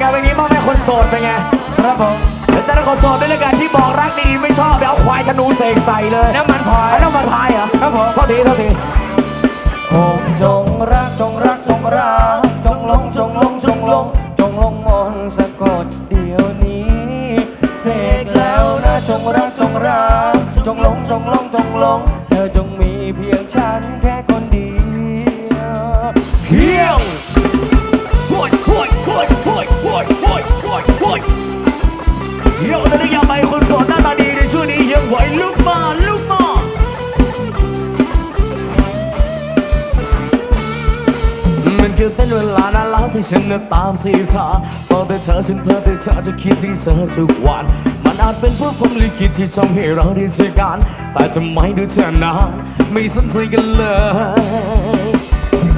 กาสเพลงนี้มอบให้คนโสดเป็นไงครับผมเดี๋ยวจะได้คนโสดด้วยละกันที่บอกรักดีไม่ชอบเดี๋ยวเอาควายธนูเสกใส่เลยน้ำมันพายไอ้น้ำมันพายเหรอครับผมโทษทีโทษทีคงจงรักจงรักจงรักจงหลงจงหลงจงหลงจงหลงมนต์สะกดเดี๋ยวนี้เสกแล้วนะจงรักจงรักจงหลงจงหลงจงหลงเธอจงมีเพียงฉันแค่คนเดียวเพียง เดี๋ยวจะได้ยังไงคนโสดหน้าตาดีในช่วงนี้ยังไหวลุกมาลุกมามันคือเป็นเวลานานแล้วที่ฉันนั้นตามสีเธอพอแต่เธอฉันเพ้อแต่เธอจะคิดถึงเธอทุกวัน มันอาจเป็นเพราะผมลิขิตที่ทำให้เราได้เจอกัน แต่ทำไมดูเธอนานไม่สนใจกันเลย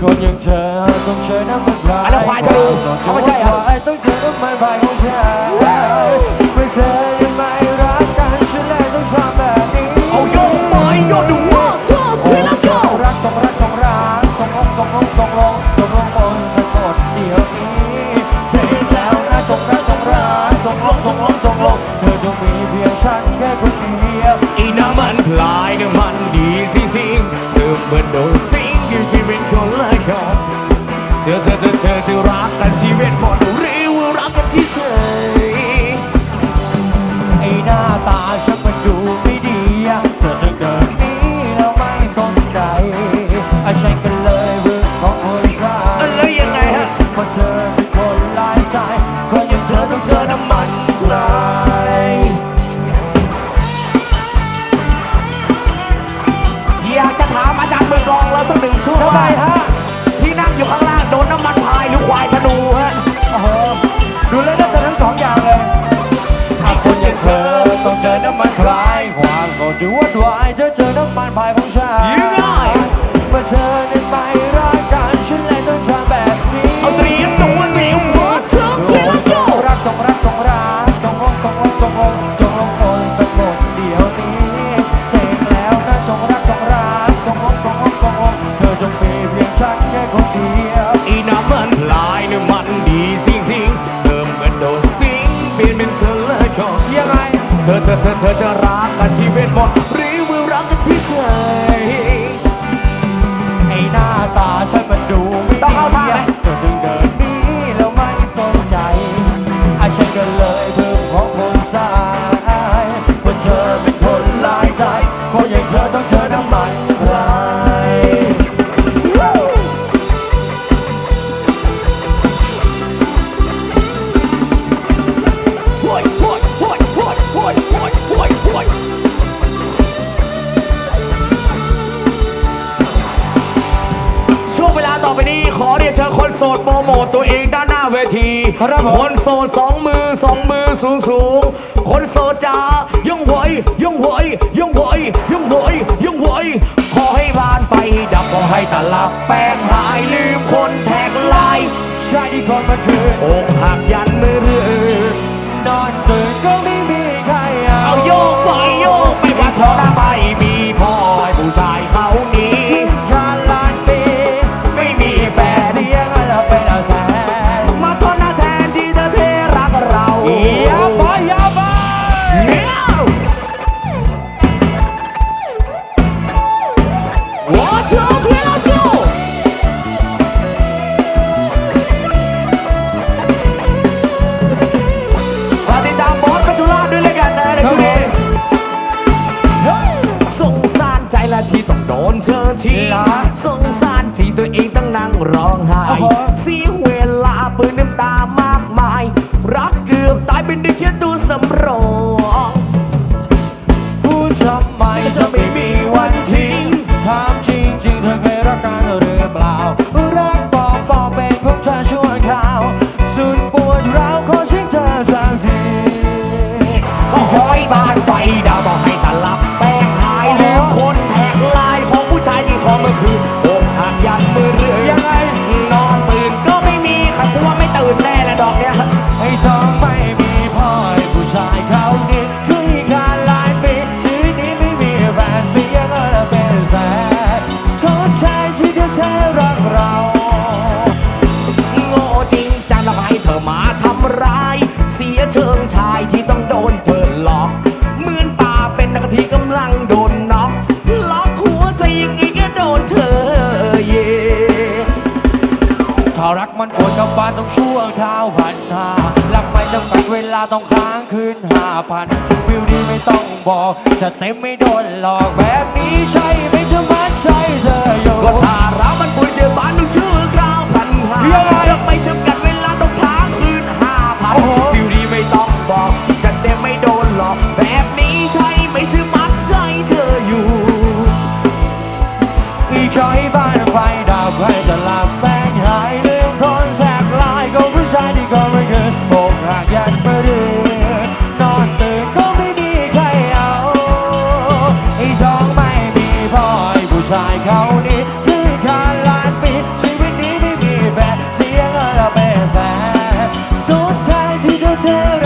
คนอย่างเธอต้องเชิญน้ำมันพรายอันนั้นควายทะลุเขาไม่ใช่เหรอต้องเจอน้ำมันพรายของฉัน เมื่อเธอยังไม่รักกันฉันเลยต้องทำแบบนี้เอาโยกไปโยกดูว่าเธอเทเลสโกจงรักจงรักจงรักจงงงจงงงจงลงจงลงบนสะกดเดี๋ยวนี้เสร็จแล้วนะจงรักจงรักจงลงจงลงจงลงเธอจงมีเพียงฉันแค่คนเดียวอีน้ำมันพลายเนี่ยมันดีจริงๆเธอเหมือนโดนสิงอยู่ที่เป็นคนละคนเธอเธอเธอเธอจะรักกันชีวิตหมดหรือว่ารักกันที่เธอไอ้หน้า ตาฉันมันดูไม่ดีอะเธอถึงเดินหนี้แล้วไม่สนใจอะฉันก็เลยรึกของคนสายแล้วยังไงฮะเพราะเธอเป็นคนหลายใจคนอย่างเธอต้องเจอน้ำมันลายอยากจะถามอาจารย์เมืองรองแล้วสักหนึ่งช่วงทำไมฮะที่นั่งอยู่ข้างล่างโดนน้ำมันพายหรือควายธนูฮะโอ้โหดูแล้วน่าจะทั้งสองอย่างเลยไอ้คนอย่างเธอ ต้องเจอน้ำมันพรายความก็จะวุ่นวายเธอเจอน้ำมันพายของฉันยังไงเมื่อเธอได้ไม่รักกันฉันเลยต้องทำแบบนี้เอาเตรียมตัวเตรียมหัวเธอเทเลสโกรักต้องรักต้องรักต้องงงต้องงงต้องงงจงลงคนสักคนเดียวนี้เสร็จแล้วนะจงรักต้องรักต้องงงต้องงงต้องงงเธอจงมีเพียงฉันแค่คนเดียวอีน้ำมันพลายเนี่ยมันดีจริงๆเธอเหมือนโดนสิงเปลี่ยนเป็นคนละคนยังไง เธอเธอเธอเธอจะรักกันชีวิตหมดหรือมือรักกันที่เธอ โสดโปรโมตตัวเองด้านหน้าเวทีครับผม คนโสดสองมือสองมือสูงสูงคนโสดจ้ายุ่งไหวยยุ่งไหวยยุ่งไหวยยุ่งไหวยยุ่งไหวยขอให้บ้านไฟดับขอให้ตลับแป้งหายลืมคนแชกไลน์ ชายที่คนมันคืออกหักยัน ฝากติดตามบอสปัจจุราชด้วยเลยกันนะในช่วงนี้สงสารใจละที่ต้องโดนเธอทิ้งสงสารที่ตัวเองต้องนั่งร้องไห้โอ้โห เสียเวลาเปื้อนน้ำตามากมาย รักเกือบตายเป็นได้แค่ตัวสำร ถ้ารักมันปวดกับบ้นต้องช่วงเท้าพันทารักไม่จำกัดเวลาต้องค้างคืนห้าพันฟิลดีไม่ต้องบอกจะเต็มไม่โดนหลอกแบบนี้ใช่ไหมเธอมันใช่เธออยู่ก็ถ้ารักมันปวดเดี๋ยวบ้านต้องช่วงเท้าพันหารักไม่จำกัดเวลาต้องค้างคืนห้าพันฟิลดีไม่ต้องบอกจะเต็มไม่ ชายเขานี้คือการลานปีชีวิตนี้ไม่มีแฟนเสียงอะไรเป็นแสนทุกทางที่เธอเจอ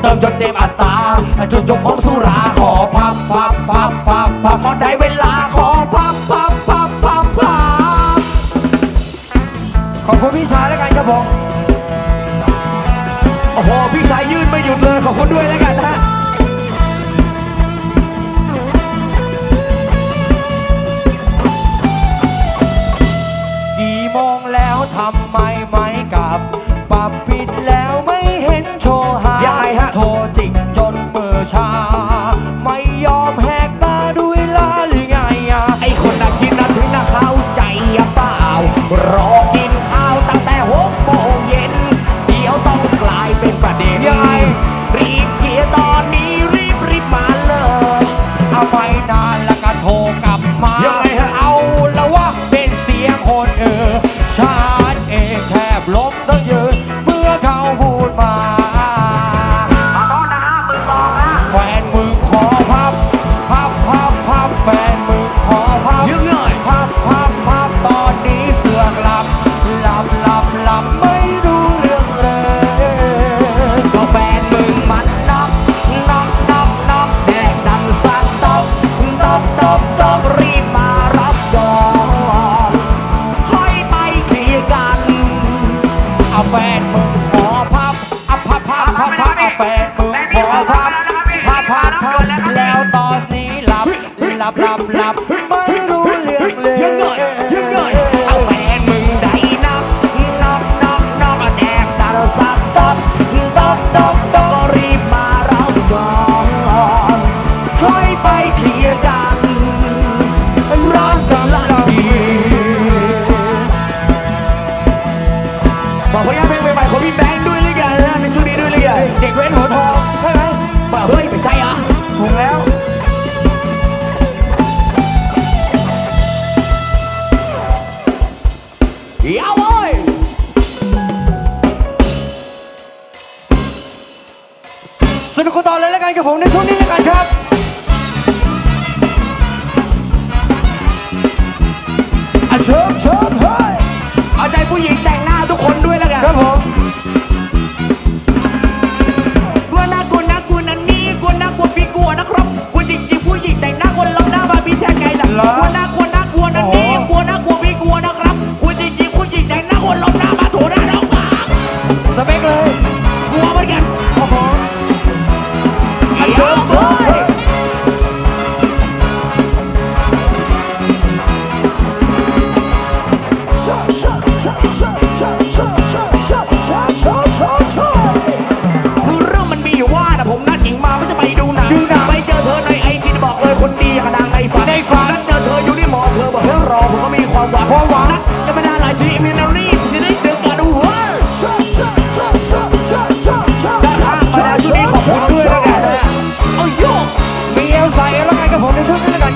เติมจนเต็มอัตราจุดจบของสุราขอพับพับพับ of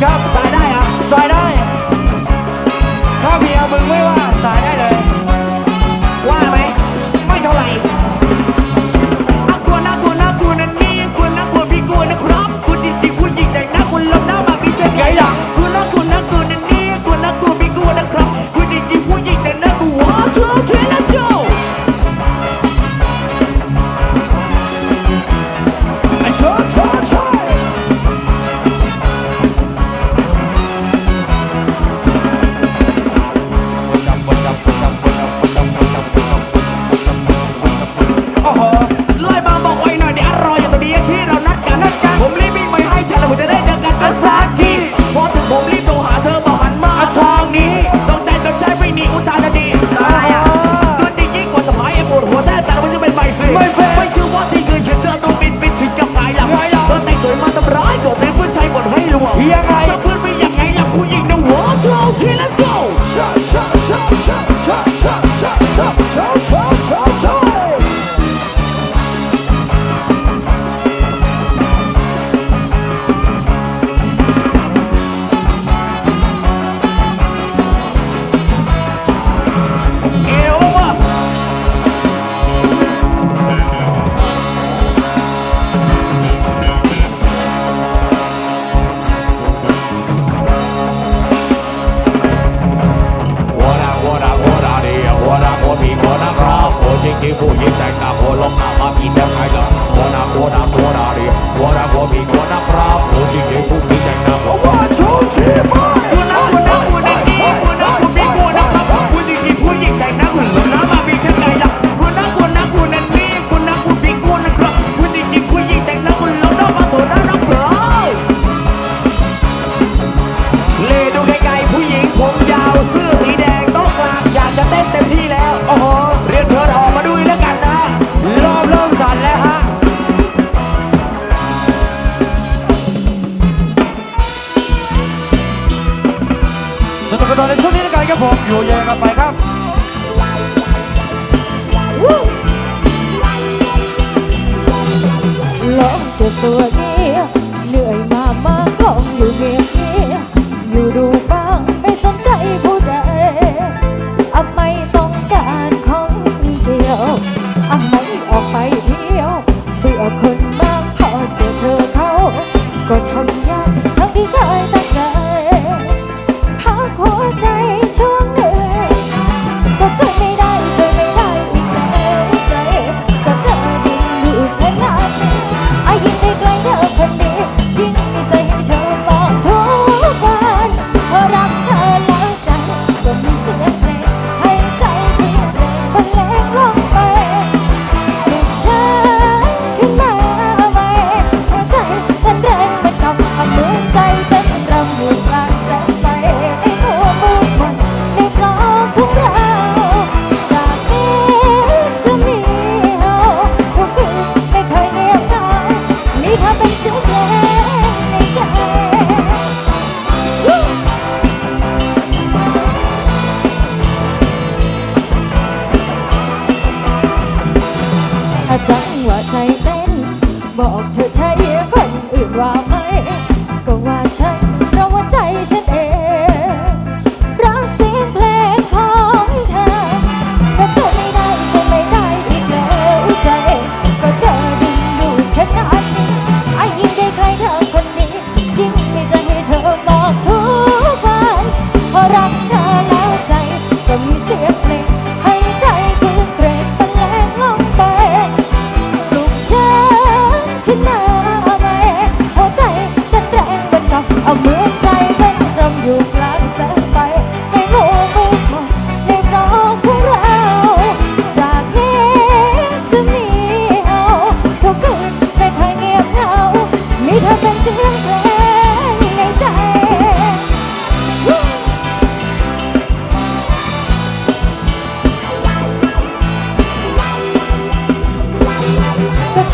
ครับสายได้อะสายได้ ถ้าเมียมึงไม่ว่า chop, chop, chop.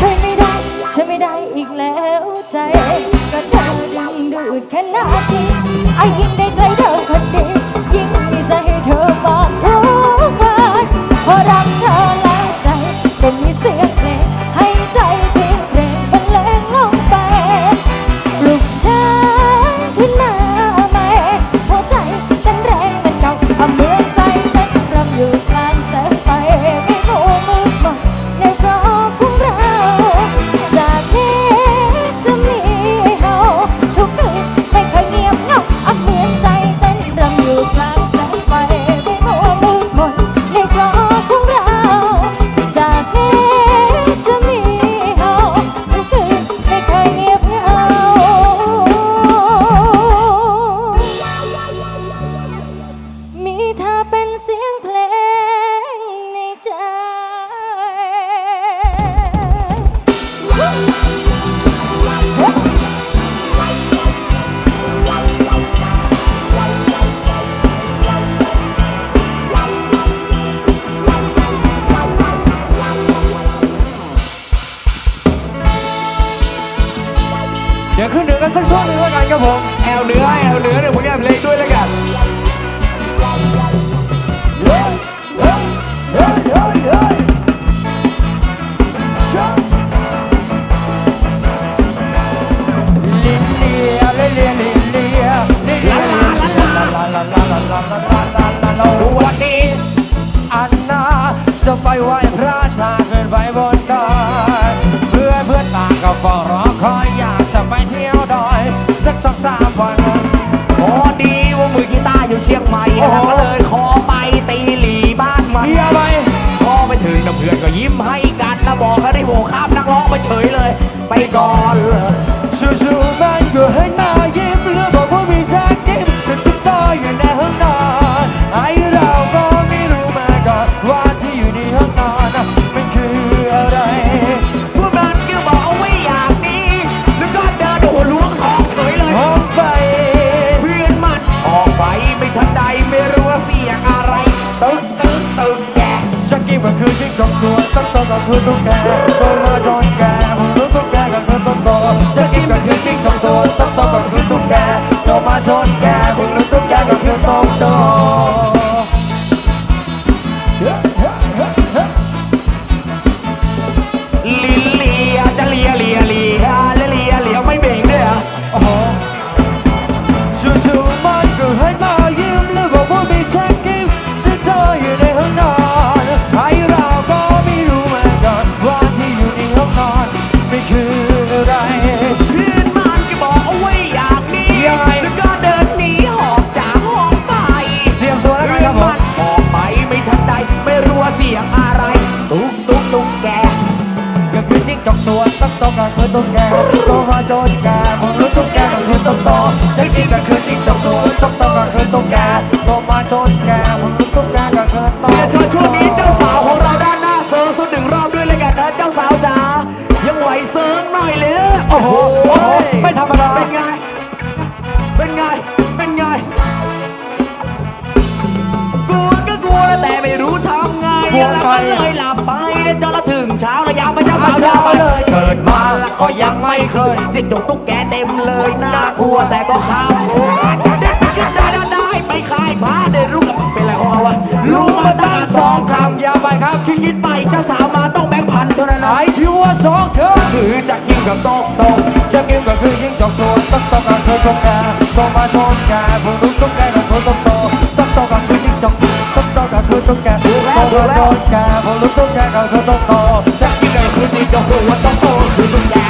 ช่วไม่ได้ช่วยไม่ได้อีกแล้วใจ ก็เธอดึงดูดแค่นาทีไอ้ยิ่งได้ใกล้ เนื้อเอาเนื้อเดี๋ยวผลงานเพลงด้วยแล้วกันจะไปไหว้พระ ชียงใหม่โอ้โหก็เลยขอไปตีหลีบ้านมันเฮียไปพอไปถึงนะเพื่อนก็ยิ้มให้กันนะบอกให้ได้โบข้ามนักร้องไปเฉยเลย ไปก่อนเลยชูๆมันก็ให้หน้ายิ้ ส่วนต้องโตก็คือตุ๊กแกโตมาจนแกผมรู้ตุ๊กแกก็คือตุ๊กโตจะกินก็คือจิ้งจกโซนต้องโตก็คือตุ๊กแกโตมาจนแกผมรู้ตุ๊กแกก็คือตุ๊กโต มือต้องแก่ก็ว่าจนแกมองรู้ตุ๊กแก่ก็คือต้องโตใช้จริงก็คือจริงต้องสูงตุ๊กโตก็คือตุ๊กแก่ก็มาจนแก เคยจิ้งจกตุ๊กแกเต็มเลยน่ากลัวแต่ก็ข้ามเด็กก็ได้ได้ได้ไปขายผ้าเดินรู้กับเป็นอะไรของเขาวะรู้มาตั้งสองคำคำยาวไปครับคิดคิดไปเจ้าสาวมาต้องแบงค์พันเท่านั้นไหนนะที่ว่าสองเธอคือจะกินกับโต๊ะโต๊ะจะกินก็คือจิ้งจกส่วนต้องโตก็คือตุ๊กแกโตมาชนแกผมรู้ตุ๊กแกก็คือตุ๊กโตต้องโตก็คือจิ้งจกต้องโตก็คือตุ๊กแกโตมาชนแกผมรู้ตุ๊กแกก็คือตุ๊กโตจะกินกับคือกินกับส่วนโต๊ะโต๊ะคือตุ๊กแก